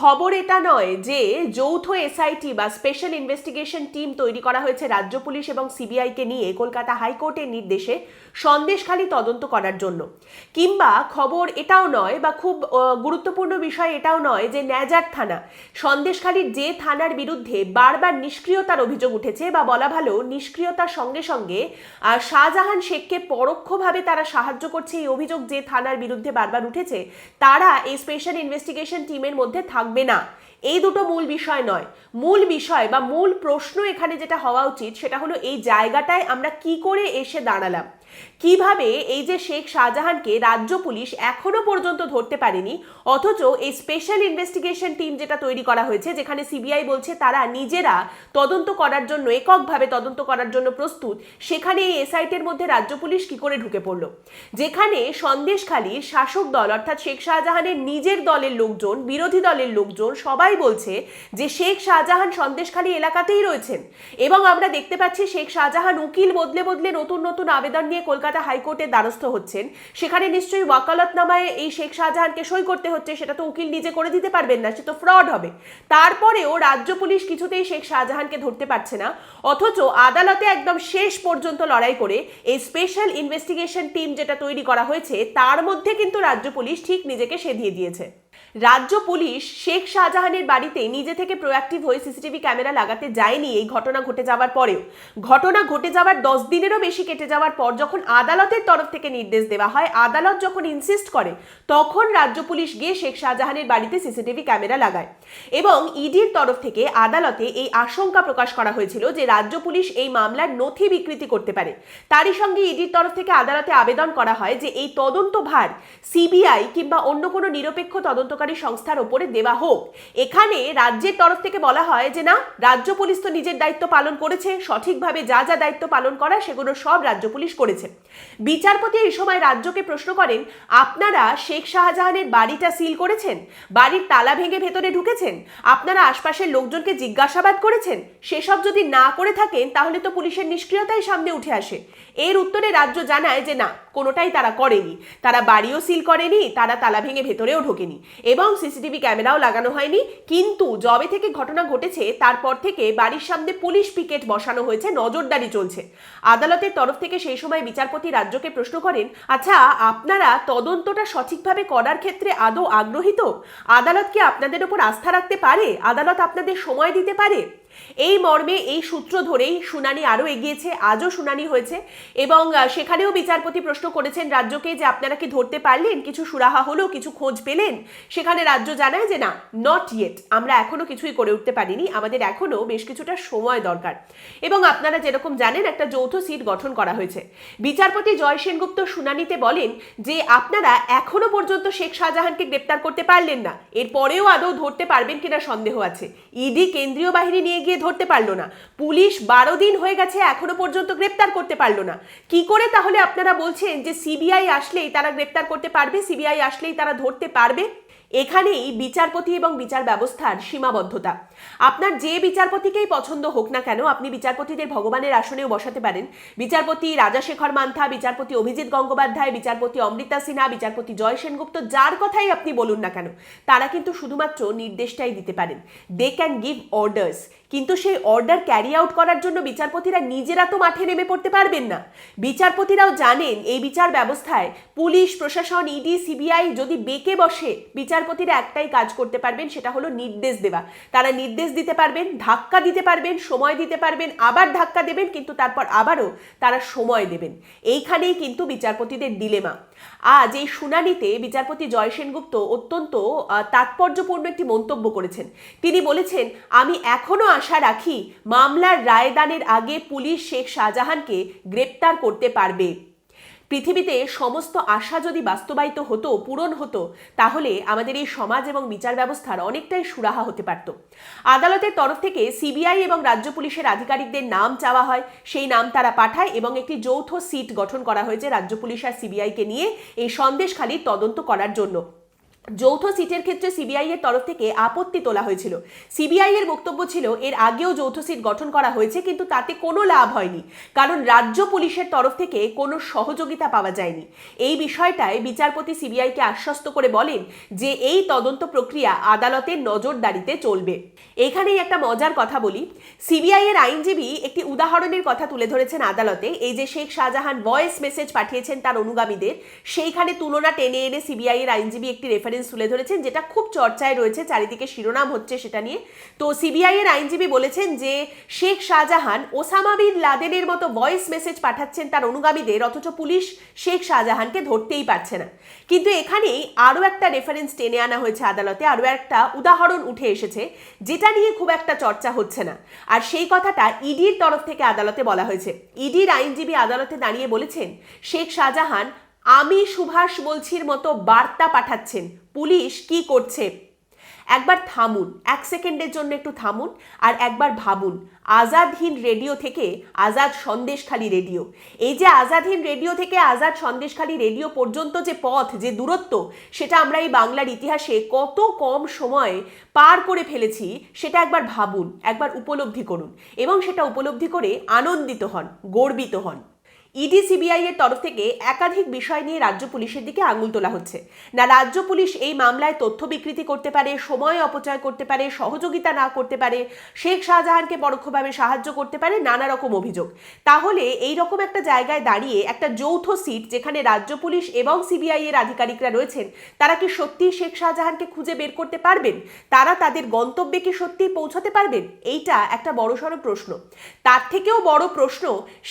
খবর এটা নয় যে যৌথ এসআইটি বা স্পেশাল ইনভেস্টিগেশন টিম তৈরি করা হয়েছে রাজ্য পুলিশ এবং সিবিআইকে নিয়ে কলকাতা হাইকোর্টের নির্দেশে সন্দেশখালী তদন্ত করার জন্য। কিংবা খবর এটাও নয় বা খুব গুরুত্বপূর্ণ বিষয় এটাও নয় যে ন্যাজার থানা, সন্দেশখালীর যে থানার বিরুদ্ধে বারবার নিষ্ক্রিয়তার অভিযোগ উঠেছে বা বলা ভালো নিষ্ক্রিয়তার সঙ্গে সঙ্গে শাহজাহান শেখকে পরোক্ষভাবে তারা সাহায্য করছে এই অভিযোগ যে থানার বিরুদ্ধে বারবার উঠেছে, তারা এই স্পেশাল ইনভেস্টিগেশন টিমের মধ্যে থাকবে না। এই দুটো মূল বিষয় নয়। মূল বিষয় বা মূল প্রশ্ন এখানে যেটা হওয়া উচিত সেটা হলো এই জায়গাটায় আমরা কি করে এসে দাঁড়ালাম। কীভাবে এই যে শেখ শাহজাহানকে রাজ্য পুলিশ এখনও পর্যন্ত ধরতে পারেনি, অথচ এই স্পেশাল ইনভেস্টিগেশন টিম যেটা তৈরি করা হয়েছে, যেখানে সিবিআই বলছে তারা নিজেরা তদন্ত করার জন্য, এককভাবে তদন্ত করার জন্য প্রস্তুত, সেখানে এই এসআইটির মধ্যে রাজ্য পুলিশ কি করে ঢুকে পড়ল? যেখানে সন্দেশখালীর শাসক দল, অর্থাৎ শেখ শাহজাহানের নিজের দলের লোকজন, বিরোধী দলের লোকজন, সবাই বলছে যে শেখ শাহজাহান সন্দেশখালী এলাকাতেই রয়েছেন। এবং আমরা দেখতে পাচ্ছি শেখ শাহজাহান উকিল বদলে বদলে নতুন নতুন আবেদন নিয়ে কলকাতা হাইকোর্টের দ্বারস্থ হচ্ছেন। সেখানে নিশ্চয়ই ওয়াকালতনামায় এই শেখ শাহজাহানকে সই করতে হচ্ছে, সেটা তো উকিল নিজে করে দিতে পারবেন না, সে তো ফ্রড হবে। তারপরেও রাজ্য পুলিশ কিছুতেই শেখ শাহজাহানকে ধরতে পারছে না, অথচ আদালতে একদম শেষ পর্যন্ত লড়াই করে এই স্পেশাল ইনভেস্টিগেশন টিম যেটা তৈরি করা হয়েছে, তার মধ্যে কিন্তু রাজ্য পুলিশ ঠিক নিজেকে সেধিয়ে দিয়েছে। রাজ্য পুলিশ শেখ শাহজাহানের বাড়িতে নিজে থেকে প্রোয়াক্টিভ হয়ে সিসিটিভি ক্যামেরা লাগাতে যায়নি এই ঘটনা ঘটে যাওয়ার পরেও। ঘটনা ঘটে যাওয়ার দশ দিনেরও বেশি কেটে যাওয়ার পর যখন আদালতের তরফ থেকে নির্দেশ দেওয়া হয়, আদালত যখন ইনসিস্ট করে, তখন রাজ্য পুলিশ গিয়ে শেখ শাহজাহানের বাড়িতে সিসিটিভি ক্যামেরা লাগায়। এবং ইডির তরফ থেকে আদালতে এই আশঙ্কা প্রকাশ করা হয়েছিল যে রাজ্য পুলিশ এই মামলার নথি বিকৃতি করতে পারে। তারই সঙ্গে ইডির তরফ থেকে আদালতে আবেদন করা হয় যে এই তদন্ত ভার সিবিআই কিংবা অন্য কোনো নিরপেক্ষ তদন্তকারী সংস্থার ওপরে দেওয়া হোক। এখানে রাজ্যের তরফ থেকে বলা হয় যে না, রাজ্য পুলিশ তো নিজের দায়িত্ব পালন করেছে, সঠিকভাবে যা যা দায়িত্ব পালন করা সেগুলো সব রাজ্য পুলিশ করেছে। বিচারপতি এই সময় রাজ্যকে প্রশ্ন করেন, আপনারা শেখ শাহজাহানের বাড়িটা সিল করেছেন? বাড়ির তালা ভেঙে ভেতরে ঢুকেছেন? আপনারা আশপাশের লোকজনকে জিজ্ঞাসাবাদ করেছেন? সেসব যদি না করে থাকেন, তাহলে তো পুলিশের নিষ্ক্রিয়তাই সামনে উঠে আসে। এর উত্তরে রাজ্য জানায় যে না, কোনোটাই তারা করেনি। তারা বাড়িও সিল করেনি, তারা তালা ভেঙে ভেতরেও ঢোকেনি। এবং সিসিটিভি ক্যামেরাও লাগানো হয়নি। কিন্তু জবে থেকে ঘটনা ঘটেছে, তারপর থেকে বাড়ির সামনে পুলিশ পিকেট বসানো হয়েছে, নজরদারি চলছে। আদালতের তরফ থেকে সেই সময় বিচারপতি রাজ্যকে প্রশ্ন করেন আচ্ছা আপনারা তদন্তটা সঠিকভাবে করার ক্ষেত্রে আদৌ আগ্রহী তো? আদালত কি আপনাদের ওপর আস্থা রাখতে পারে? আদালত আপনাদের সময় দিতে পারে? এই মর্মে এই সূত্র ধরেই শুনানি আরও এগিয়েছে, আজও শুনানি হয়েছে এবং সেখানেও বিচারপতি প্রশ্ন করেছেন রাজ্যকে যে আপনারা কি ধরতে পারলেন, কিছু সুরাহা হলো, কিছু খোঁজ পেলেন? সেখানে রাজ্য জানায় যে না নট ইয়েট আমরা এখনও কিছুই করে উঠতে পারিনি, আমাদের এখনও বেশ কিছুটা সময় দরকার। এবং আপনারা যেরকম জানেন, একটা যৌথ সিট গঠন করা হয়েছে। বিচারপতি জয় সেনগুপ্ত শুনানিতে বলেন যে, আপনারা এখনও পর্যন্ত শেখ শাহজাহানকে গ্রেপ্তার করতে পারলেন না, এরপরেও আদৌ ধরতে পারবেন কিনা সন্দেহ আছে। ইডি কেন্দ্রীয় বাহিনী নিয়ে গিয়ে ধরতে পারল না। পুলিশ বারো দিন হয়ে গেছে, এখনও পর্যন্ত গ্রেপ্তার করতে পারল না। কি করে তাহলে আপনারা বলছেন যে, সিবিআই আসলেই তারা গ্রেপ্তার করতে পারবে? সিবিআই আসলেই তারা ধরতে পারবে? এখানেই বিচারপতি এবং বিচার ব্যবস্থার সীমাবদ্ধতা। আপনার যে বিচারপতিকেই পছন্দ হোক না কেন, আপনি বিচারপতিদের ভগবানের আসনেও বসাতে পারেন। বিচারপতি রাজাশেখর মান্থা, বিচারপতি অভিজিৎ গঙ্গোপাধ্যায়, বিচারপতি অমৃতা সিনহা, বিচারপতি জয় সেনগুপ্ত, যার কথাই আপনি বলুন না কেন, তারা কিন্তু শুধুমাত্র নির্দেশটাই দিতে পারেন। দে ক্যান গিভ অর্ডার্স কিন্তু সেই অর্ডার ক্যারি আউট করার জন্য বিচারপতিরা নিজেরা তো মাঠে নেমে পড়তে পারবেন না। বিচারপতিরাও জানেন, এই বিচার ব্যবস্থায় পুলিশ, প্রশাসন ইডি সিবিআই যদি বেঁকে বসে বিচারপতিরা একটাই কাজ করতে পারবেন, সেটা হলো নির্দেশ দেওয়া। তারা নির্দেশ দিতে পারবেন, ধাক্কা দিতে পারবেন, সময় দিতে পারবেন, আবার ধাক্কা দেবেন, কিন্তু তারপর আবারও তারা সময় দেবেন। এইখানেই কিন্তু বিচারপতিদের ডিলেমা। আজ এই শুনানিতে বিচারপতি জয় সেনগুপ্ত অত্যন্ত তাৎপর্যপূর্ণ একটি মন্তব্য করেছেন। তিনি বলেছেন, আমি এখনও আশা রাখি মামলার রায়দানের আগে পুলিশ শেখ শাহজাহানকে গ্রেপ্তার করতে পারবে। পৃথিবীতে সমস্ত আশা যদি বাস্তবায়িত হতো, পূরণ হতো, তাহলে আমাদের এই সমাজ এবং বিচার ব্যবস্থার অনেকটাই সুরাহা হতে পারত। আদালতের তরফ থেকে সিবিআই এবং রাজ্য পুলিশের আধিকারিকদের নাম চাওয়া হয়। সেই নাম তারা পাঠায় এবং একটি যৌথ সিট গঠন করা হয়েছে রাজ্য পুলিশ আর সিবিআইকে নিয়ে এই সন্দেশখালির তদন্ত করার জন্য। যৌথ সিটের ক্ষেত্রে সিবিআই এর তরফ থেকে আপত্তি তোলা হয়েছিল। সিবিআই এর বক্তব্য ছিল, এর আগেও যৌথ সিট গঠন করা হয়েছে, কিন্তু তাতে কোনো লাভ হয়নি। কারণ রাজ্য পুলিশের তরফ থেকে কোনো সহযোগিতা পাওয়া যায়নি। এই বিষয়টায় বিচারপতি সিবিআইকে আশ্বস্ত করে বলেন যে, এই তদন্ত প্রক্রিয়া আদালতের নজরদারিতে চলবে। এখানেই একটা মজার কথা বলি। সিবিআই এর আইনজীবী একটি উদাহরণের কথা তুলে ধরেছেন আদালতে। এই যে শেখ শাহজাহান ভয়েস মেসেজ পাঠিয়েছেন তার অনুগামীদের, সেইখানে তুলনা টেনে এনে সিবিআই এর আইনজীবী একটি রেফারেন্স তুলে ধরেছেন, যেটা খুব চর্চায় রয়েছে, চারিদিকে শিরোনাম হচ্ছে সেটা নিয়ে। তো সিবিআই এর আইনজীবী বলেছেন যে, শেখ শাহজাহান ওসামা বিন লাদেনের মতো ভয়েস মেসেজ পাঠাচ্ছেন তার অনুগামীদের, অথচ পুলিশ শেখ শাহজাহানকে ধরতেই পারছে না। কিন্তু এখানেই আরও একটা রেফারেন্স টেনে আনা হয়েছে আদালতে, আরও একটা উদাহরণ উঠে এসেছে, যেটা নিয়ে খুব একটা চর্চা হচ্ছে না। আর সেই কথাটা ইডির তরফ থেকে আদালতে বলা হয়েছে। ইডির আইনজীবী আদালতে দাঁড়িয়ে বলেছেন, শেখ শাহজাহান আমি সুভাষ বলছির মতো বার্তা পাঠাচ্ছেন। পুলিশ কি করছে? একবার থামুন, এক সেকেন্ডের জন্য একটু থামুন আর একবার ভাবুন, আজাদ হিন্দ রেডিও থেকে আজাদ সন্দেশখালি রেডিও। এই যে আজাদ হিন্দ রেডিও থেকে আজাদ সন্দেশখালি রেডিও পর্যন্ত যে পথ, যে দূরত্ব, সেটা আমরা এই বাংলার ইতিহাসে কত কম সময়ে পার করে ফেলেছি, সেটা একবার ভাবুন, একবার উপলব্ধি করুন এবং সেটা উপলব্ধি করে আনন্দিত হন, গর্বিত হন। ইডি সিবিআই এর তরফ থেকে একাধিক বিষয় নিয়ে রাজ্য পুলিশের দিকে আঙুল তোলা হচ্ছে। না, রাজ্য পুলিশ এই মামলায় তথ্য বিকৃতি করতে পারে, সময় অপচয় করতে পারে, সহযোগিতা না করতে পারে, শেখ শাহজাহানকে পরোক্ষভাবে সাহায্য করতে পারে নানা রকম অভিযোগ। তাহলে এই রকম একটা জায়গায় দাঁড়িয়ে একটা যৌথ সিট যেখানে রাজ্য পুলিশ এবং সিবিআই এর আধিকারিকরা রয়েছেন, তারা কি সত্যি শেখ শাহজাহানকে খুঁজে বের করতে পারবেন? তারা তাদের গন্তব্যে কি সত্যি পৌঁছাতে পারবেন? এইটা একটা বড়সড় প্রশ্ন। তার থেকেও বড় প্রশ্ন,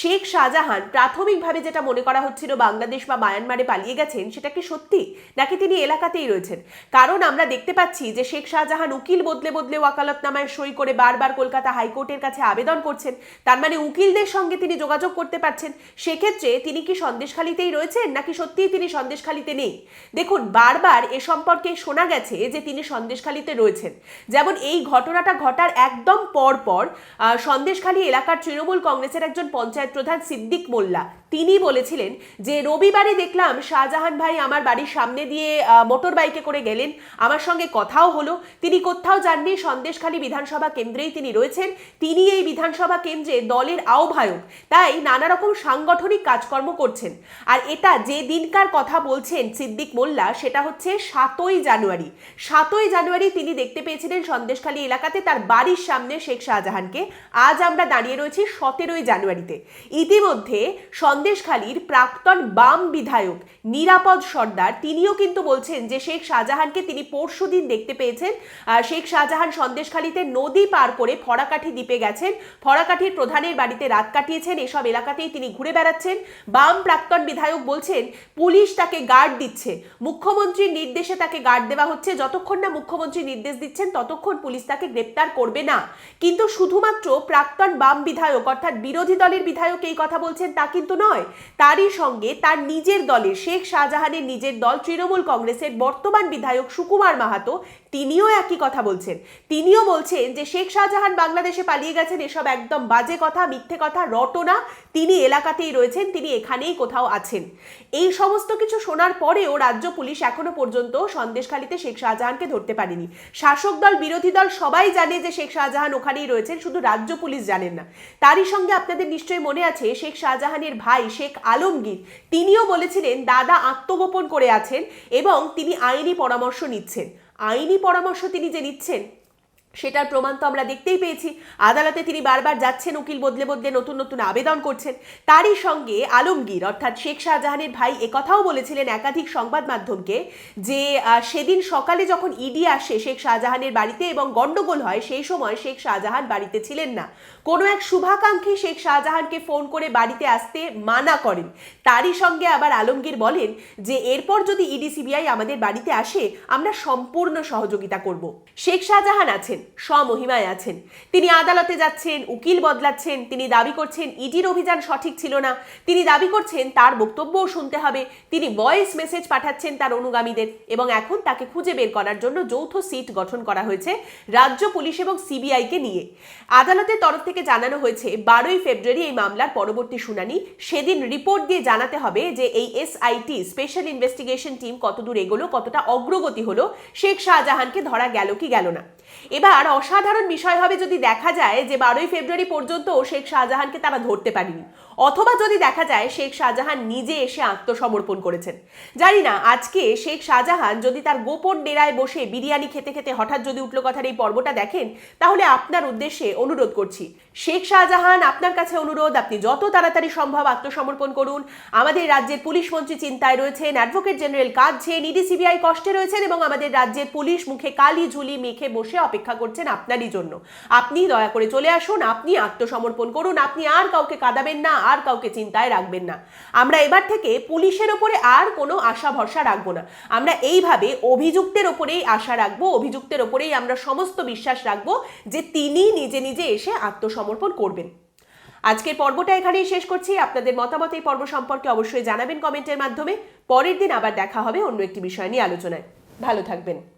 শেখ শাহজাহান প্রাথমিকভাবে যেটা মনে করা হচ্ছিল বাংলাদেশ বা মায়ানমারে পালিয়ে গেছেন, সেটা কি সত্যি? নাকি তিনি এলাকাতেই রয়েছেন? কারণ আমরা দেখতে পাচ্ছি যে শেখ শাহজাহান উকিল বদলে বদলে ওয়াকালতনামায় সই করে বারবার কলকাতা হাইকোর্টের কাছে আবেদন করছেন। তার মানে উকিলদের সঙ্গে তিনি যোগাযোগ করতে পারছেন। সেক্ষেত্রে তিনি কি সন্দেশখালিতেই রয়েছেন, নাকি সত্যিই তিনি সন্দেশখালিতে নেই? দেখুন, বারবার এ সম্পর্কে শোনা গেছে যে তিনি সন্দেশখালিতে রয়েছেন। যেমন এই ঘটনাটা ঘটার একদম পর পর সন্দেশখালী এলাকার তৃণমূল কংগ্রেসের একজন পঞ্চায়েত প্রধান সিদ্দিক মোল্লা তিনি বলেছিলেন যে, রবিবারে দেখলাম শাহজাহান ভাই আমার বাড়ির সামনে দিয়ে মোটর বাইকে করে গেলেন। আমার সঙ্গে কথাও হলো। তিনি কোথাও যাননি। সন্দেশখালী বিধানসভা কেন্দ্রেই তিনি রয়েছেন। তিনি এই বিধানসভা কেন্দ্রে দলের আহ্বায়ক। তাই নানা রকম সাংগঠনিক কাজকর্ম করছেন। আর এটা যে দিনকার কথা বলছেন সিদ্দিক মোল্লা, সেটা হচ্ছে সাতই জানুয়ারি। সাতই জানুয়ারি তিনি দেখতে পেয়েছিলেন সন্দেশখালী এলাকাতে তার বাড়ির সামনে শেখ শাহজাহানকে। আজ আমরা দাঁড়িয়ে রয়েছি সতেরোই জানুয়ারিতে। ইতিমধ্যে সন্দেশখালীর প্রাক্তন বাম বিধায়ক নিরাপদ সর্দার। তিনিও কিন্তু বলছেন যে শেখ শাহজাহানকে তিনি পরশু দিন দেখতে পেয়েছেন। শেখ শাহজাহান সন্দেশখালীতে নদী পার করে ফরাকাঠি দ্বীপে গেছেন। ফরাকাঠির প্রধানের বাড়িতে রাত কাটিয়েছেন। এসব এলাকাতেই তিনি ঘুরে বেড়াচ্ছেন। বাম প্রাক্তন বিধায়ক বলছেন, পুলিশ তাকে গার্ড দিচ্ছে। মুখ্যমন্ত্রীর নির্দেশে তাকে গার্ড দেওয়া হচ্ছে। যতক্ষণ না মুখ্যমন্ত্রী নির্দেশ দিচ্ছেন, ততক্ষণ পুলিশ তাকে গ্রেপ্তার করবে না। কিন্তু শুধুমাত্র প্রাক্তন বাম বিধায়ক, অর্থাৎ বিরোধী দলের বিধায়ক এই কথা বলছেন, তা কিন্তু নয়। তারই সঙ্গে তার নিজের দলের শেখ শাহজাহানের নিজের দল তৃণমূল কংগ্রেসের বর্তমান বিধায়ক সুকুমার মাহাতো, তিনিও একই কথা বলছেন। তিনিও বলছেন যে শেখ শাহজাহান বাংলাদেশে পালিয়ে গেছেন, এসব একদম বাজে কথা, মিথ্যে কথা, রটনা। তিনি এলাকাতেই রয়েছেন, তিনি এখানেই কোথাও আছেন। এই সমস্ত কিছু শোনার পরেও রাজ্য পুলিশ এখনও পর্যন্ত সন্দেশখালীতে শেখ শাহজাহানকে ধরতে পারেনি। শাসক দল, বিরোধী দল সবাই জানে যে শেখ শাহজাহান ওখানেই রয়েছেন, শুধু রাজ্য পুলিশ জানেন না। তারই সঙ্গে আপনাদের নিশ্চয়ই মনে আছে, শেখ শাহজাহানের ভাই শেখ আলমগীর। তিনিও বলেছিলেন, দাদা আত্মগোপন করে আছেন এবং তিনি আইনি পরামর্শ নিচ্ছেন। আইনি পরামর্শ তিনি যে নিচ্ছেন সেটার প্রমাণ তো আমরা দেখতেই পেয়েছি। আদালতে তিনি বারবার যাচ্ছেন, উকিল বদলে বদলে নতুন নতুন আবেদন করছেন। তারই সঙ্গে আলমগীর, অর্থাৎ শেখ শাহজাহানের ভাই একথাও বলেছিলেন একাধিক সংবাদ মাধ্যমকে যে সেদিন সকালে যখন ইডি আসে শেখ শাহজাহানের বাড়িতে এবং গন্ডগোল হয়, সেই সময় শেখ শাহজাহান বাড়িতে ছিলেন না। কোনো এক শুভাকাঙ্ক্ষী শেখ শাহজাহানকে ফোন করে বাড়িতে আসতে মানা করেন। তারই সঙ্গে আবার আলমগীর বলেন যে, এরপর যদি ইডি সিবিআই আমাদের বাড়িতে আসে, আমরা সম্পূর্ণ সহযোগিতা করব। শেখ শাহজাহান আছেন। স্বমহিমায় আছেন। তিনি আদালতে যাচ্ছেন, উকিল বদলাচ্ছেন, তিনি দাবি করছেন ইডির অভিযান সঠিক ছিল না। তিনি দাবি করছেন তার বক্তব্যও শুনতে হবে। তিনি ভয়েস মেসেজ পাঠাচ্ছেন তার অনুগামীদের এবং এখন তাকে খুঁজে বের করার জন্য যৌথ সিট গঠন করা হয়েছে রাজ্য পুলিশ এবং সিবিআইকে নিয়ে। আদালতের তরফ থেকে জানানো হয়েছে, বারোই ফেব্রুয়ারি এই মামলার পরবর্তী শুনানি। সেদিন রিপোর্ট দিয়ে জানাতে হবে যে এই এসআইটি, স্পেশাল ইনভেস্টিগেশন টিম কতদূর এগোলো, কতটা অগ্রগতি হলো, শেখ শাহজাহানকে ধরা গেল কি গেল না। এবার অসাধারণ বিষয় হবে যদি দেখা যায় যে বারোই ফেব্রুয়ারি পর্যন্ত শেখ শাহজাহানকে তারা ধরতে পারেনি। অথবা যদি দেখা যায় শেখ শাহজাহান নিজে এসে আত্মসমর্পণ করেছেন। জানি না, আজকে শেখ শাহজাহান যদি তার গোপন ডেরায় বসে বিরিয়ানি খেতে খেতে হঠাৎ যদি উঠল কথার এই পর্বটা দেখেন, তাহলে আপনার উদ্দেশ্যে অনুরোধ করছি। শেখ শাহজাহান, আপনার কাছে অনুরোধ, আপনি যত তাড়াতাড়ি সম্ভব আত্মসমর্পণ করুন। আমাদের রাজ্যের পুলিশ মন্ত্রী চিন্তায় রয়েছেন, অ্যাডভোকেট জেনারেল কাঁদছেন ইডি, সিবিআই কষ্টে রয়েছেন এবং আমাদের রাজ্যের পুলিশ মুখে কালি ঝুলি মেখে বসে অপেক্ষা করছেন আপনারই জন্য। আপনি দয়া করে চলে আসুন, আপনি আত্মসমর্পণ করুন, আপনি আর কাউকে কাঁদাবেন না। আর কাউকে চিন্তায় রাখবেন না। আমরা এবার থেকে পুলিশের ওপরে আর কোনো আশা ভরসা রাখব না। আমরা এইভাবে অভিযুক্তের ওপরেই আশা রাখব, অভিযুক্তের ওপরেই আমরা সমস্ত বিশ্বাস রাখব যে তিনি নিজে নিজে এসে আত্মসমর্পণ করবেন। আজকের পর্বটা এখানেই শেষ করছি। আপনাদের মতামত এই পর্ব সম্পর্কে অবশ্যই জানাবেন কমেন্টের মাধ্যমে। পরের দিন আবার দেখা হবে অন্য একটি বিষয় নিয়ে আলোচনায়। ভালো থাকবেন।